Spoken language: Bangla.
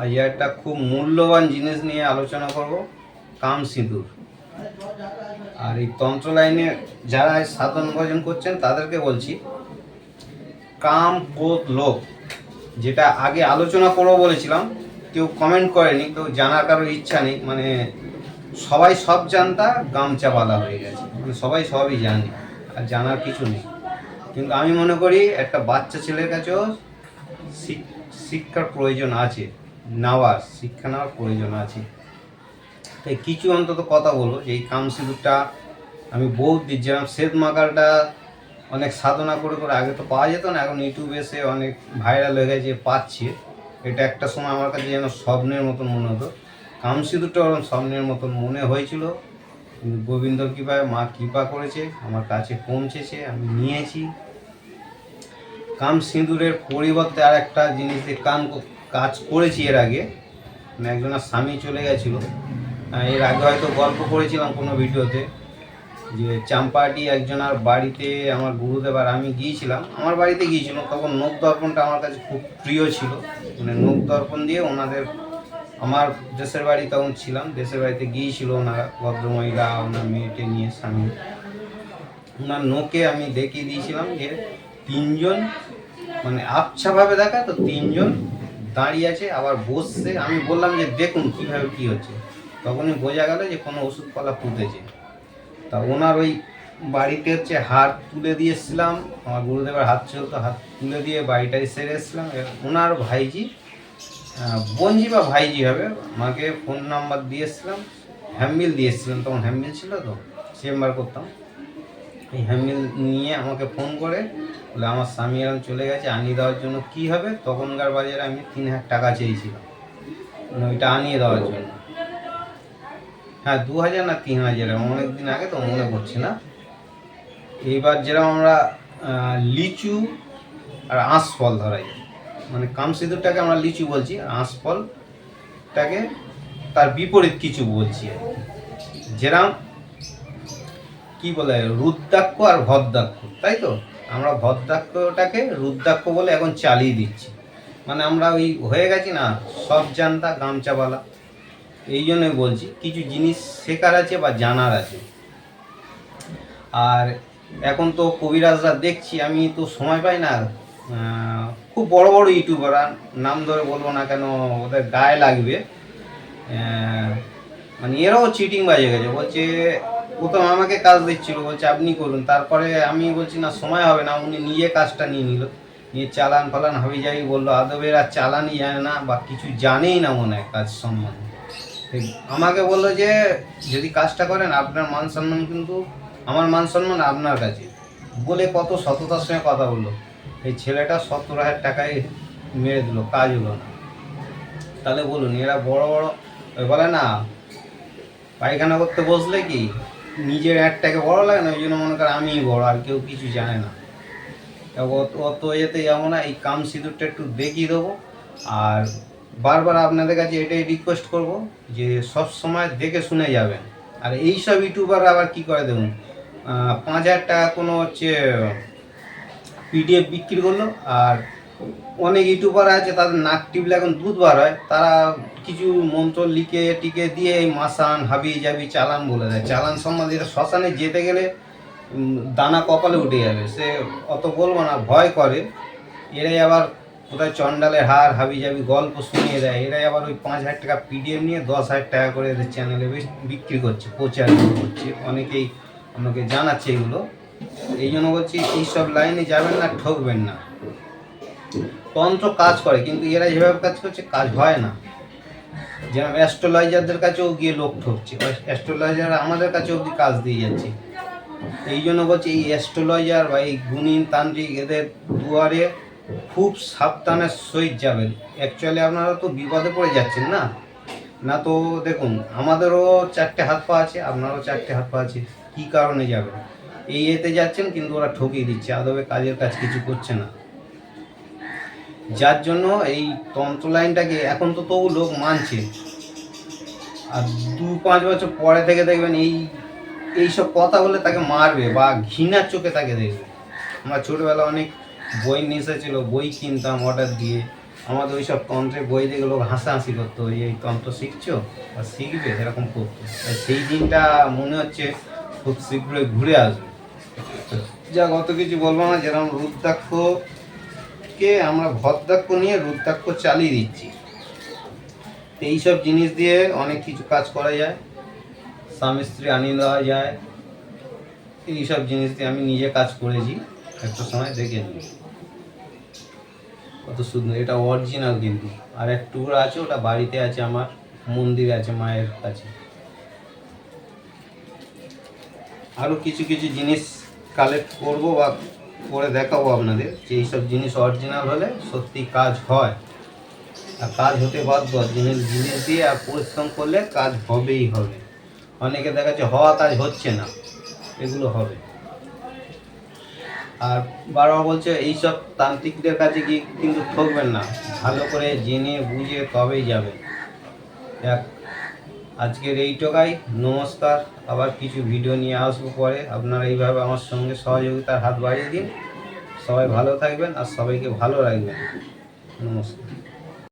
আজ একটা খুব মূল্যবান জিনিস নিয়ে আলোচনা করব, কাম সিঁদুর। আর এই তন্ত্র লাইনে যারা সাধন ভজন করছেন, তাদেরকে বলছি, কাম ক্রোধ লোক যেটা আগে আলোচনা করব বলেছিলাম, কেউ কমেন্ট করেনি, কেউ জানার কারোর ইচ্ছা নেই মানে সবাই সব জানতা গামচাওয়ালা হয়ে গেছে। মানে সবাই সবই জানে, আর জানার কিছু নেই। কিন্তু আমি মনে করি, একটা বাচ্চা ছেলের কাছেও শিক্ষার প্রয়োজন আছে, নেওয়ার, শিক্ষা নেওয়ার প্রয়োজন আছে। তাই কিছু অন্তত কথা বলব, যে এই কামসিলুরটা আমি বহুত দিচ্ছিলাম। শ্বেত মাকারটা অনেক সাধনা করে করে আগে তো পাওয়া যেত না, এখন ইউটিউবে এসে অনেক ভাইরাল হয়ে গেছে, পাচ্ছে। এটা একটা সময় আমার কাছে যেন স্বপ্নের মতন মনে হতো। কামসিঁদুরটা ওরকম স্বপ্নের মতন মনে হয়েছিল। কিন্তু গোবিন্দর কৃপায় মা কৃপা করেছে, আমার কাছে পৌঁছেছে, আমি নিয়েছি। কাম সিঁদুরের পরিবর্তে আর একটা জিনিস দিয়ে কাম কাজ করেছি এর আগে। মানে একজনের স্বামী চলে গেছিল। এর আগে হয়তো গল্প করেছিলাম কোনো ভিডিওতে, যে চাম্পাটি একজনের বাড়িতে আমার গুরুদেব আর আমি গিয়েছিলাম। আমার বাড়িতে গিয়েছিলাম তখন নখ দর্পণটা আমার কাছে খুব প্রিয় ছিল। মানে নখ দর্পণ দিয়ে ওনাদের, আমার দেশের বাড়ি তখন ছিলাম, দেশের বাড়িতে গিয়েছিল ওনারা, ভদ্রমহিলা, ওনার মেয়েকে নিয়ে স্বামী। ওনার নোকে আমি দেখিয়ে দিয়েছিলাম যে তিনজন মানে আবছাভাবে দেখা, তো তিনজন দাঁড়িয়ে আছে, আবার বসছে। আমি বললাম যে, দেখুন কীভাবে কী হচ্ছে। তখনই বোঝা গেল যে, কোনো ওষুধপালা পুঁতেছে তা ওনার ওই বাড়িতে হচ্ছে হাত তুলে দিয়ে এসেছিলাম। আমার গুরুদেবের হাত চলতো হাত তুলে দিয়ে বাড়িটাই সেরে এসেছিলাম। ওনার ভাইজি বোনজি বা ভাইজি হবে, আমাকে ফোন নাম্বার দিয়ে এসেছিলাম। হ্যামিল দিয়ে এসেছিলাম, তখন হ্যামিল ছিল তো, চেম্বার করতাম। এই হ্যামিল নিয়ে আমাকে ফোন করে বলে আমার স্বামী এরকম চলে গেছে, আনিয়ে দেওয়ার জন্য কি হবে? তখনকার বাজারে আমি তিন হাজার টাকা চেয়েছিলাম। মানে ওইটা আনিয়ে দেওয়ার জন্য। হ্যাঁ দু হাজার না তিন হাজার অনেক দিন আগে তো মনে পড়ছে না। এইবার যেরকম আমরা লিচু আর আঁশফল ধরাই মানে কামসিঁদুরটাকে আমরা লিচু বলছি আঁশফলটাকে তার বিপরীত কিছু বলছি। যেরকম কি বলে, রুদ্রাক্ষ আর ভদ্রাক্ষ, তাই তো? আমরা ভদ্রাক্ষটাকে রুদ্রাক্ষ বলে এখন চালিয়ে দিচ্ছি। মানে আমরা ওই হয়ে গেছি না, সব জানতা গামচাওয়ালা এই জন্যই বলছি, কিছু জিনিস শেখার আছে বা জানার আছে। আর এখন তো কবিরাজরা দেখছি, আমি তো সময় পাই না খুব বড় বড় ইউটিউবার নাম ধরে বলব না কেন, ওদের গায়ে লাগবে। মানে এরাও চিটিং বাজে গেছে, বলছে প্রথম আমাকে কাজ দিচ্ছিল, বলছে, আপনি করুন। তারপরে আমি বলছি, না, সময় হবে না। উনি নিজে কাজটা নিয়ে নিল। নিয়ে চালান ফালান হাবি যাবি বলল, আদবের আর চালানই জানে না বা কিছু জানেই না মনে হয় কাজ সম্বন্ধে। আমাকে বলল যে, যদি কাজটা করেন, আপনার মান সম্মান কিন্তু, আমার মান সম্মান আপনার কাছে। বলে কত সততার সঙ্গে কথা বলল। এই ছেলেটা সত্তর হাজার টাকায় মেরে দিল, কাজ হলো না। তাহলে বলুন, এরা বড় বড় বলে না, পায়খানা করতে বসলে কি নিজের একটাকে বড় লাগে না, ওই জন্য মনে করে আমিই বড়, আর কেউ কিছু জানে না। অত এতে যাব না, এই কাম সিঁদুরটা একটু দেখিয়ে দেবো। আর বারবার আপনাদের কাছে এটাই রিকোয়েস্ট করব যে সব সময় দেখে শুনে যাবেন। আর এই সব ইউটিউবার আবার কি করে দেখুন? পাঁচ হাজার টাকা কোনো হচ্ছে পিডিএফ বিক্রি করল, আর অনেক ইউটিউবার আছে, তাদের নাক টিপলে এখন দুধ বার হয়। তারা কিছু মন্ত্র লিখে টিকে দিয়ে মাসান, হাবি, জাবি, চালান বলে দেয়। চালান সম্বন্ধে শ্মশানে যেতে গেলে দানা কপালে উঠে যাবে। সে অত বলব না, ভয় করে। এরাই আবার কোথায় চন্ডালের হার, হাবি, জাবি গল্প শুনিয়ে দেয়। এরাই আবার ওই পাঁচ হাজার টাকা পিডিএফ নিয়ে দশ হাজার টাকা করে এদের চ্যানেলে বিক্রি করছে, প্রচার করছে। অনেকেই আমাকে জানাচ্ছে এগুলো। এই জন্য বলছি, এইসব লাইনে যাবেন না, ঠকবেন না। তন্ত্র কাজ করে, কিন্তু এরা যেভাবে কাজ করছে, কাজ হয় না। যেমন অ্যাস্ট্রোলজারদের কাছেও গিয়ে লোক ঠকছে অ্যাস্ট্রোলজার আমাদের কাছে অবধি কাজ দিয়ে যাচ্ছে। এই জন্য বলছি, এই অ্যাস্ট্রোলজার বা এই গুণিন তান্ত্রিক এদের দুয়ারে খুব সাবধানের সহিত যাবেন। অ্যাকচুয়ালি আপনারা তো বিপদে পড়ে যাচ্ছেন না? না তো দেখুন, আমাদেরও চারটে হাত পা আছে, আপনারও চারটে হাত পা আছে, কী কারণে যাবেন? এই এতে যাচ্ছেন, কিন্তু ওরা ঠকিয়ে দিচ্ছে, আদবে কাজের কাজ কিছু করছে না। যার জন্য এই তন্ত্র লাইনটাকে এখন তো তবু লোক মানছে। আর দু পাঁচ বছর পরে থেকে দেখবেন এই এইসব কথা বলে তাকে মারবে বা ঘৃণার চোখে তাকে দেখবে। আমরা ছোটবেলা অনেক বই নিয়ে এসেছিল, বই কিনতাম অর্ডার দিয়ে। আমাদের ওই সব তন্ত্রের বই দেখে লোক হাসাহাসি করতো, এই তন্ত্র শিখছো বা শিখবে, এরকম করতো। সেই দিনটা মনে হচ্ছে খুব শীঘ্রই ঘুরে আসবে। যা অত কিছু বলব না, যেরকম রুদ্রাক্ষকে আমরা ভদ্রাক্ষ নিয়ে রুদ্রাক্ষ চালিয়ে দিচ্ছি। তো এইসব জিনিস দিয়ে অনেক কিছু কাজ করা যায়। স্বামী স্ত্রী আনিয়ে দেওয়া যায়। এইসব জিনিস দিয়ে আমি নিজে কাজ করেছি। একটা সময় দেখে নিই কত সুন্দর, এটা অরিজিনাল কিন্তু। আর এক টুকরো আছে, ওটা বাড়িতে আছে আমার, মন্দিরে আছে মায়ের কাছে। আরও কিছু কিছু জিনিস কালেক্ট করব বা করে দেখাবো আপনাদের যে এইসব জিনিস অরিজিনাল হলে সত্যি কাজ হয়। আর কাজ হতে বাধ্য, জিনিস জিনিস দিয়ে আর পরিশ্রম করলে কাজ হবেই হবে। অনেকে দেখা যাচ্ছে হওয়া কাজ হচ্ছে না, এগুলো হবে। আর বারবার বলছে, এইসব তান্ত্রিকদের কাছে কি কিন্তু ঠকবেন না। ভালো করে জেনে বুঝে তবেই যাবেন। এক আজকের এই টোকাই, নমস্কার। আবার কিছু ভিডিও নিয়ে আসব পরে। আপনারা এইভাবে আমার সঙ্গে সহযোগিতার হাত বাড়িয়ে দিন। সবাই ভালো থাকবেন আর সবাইকে ভালো রাখবেন। নমস্কার।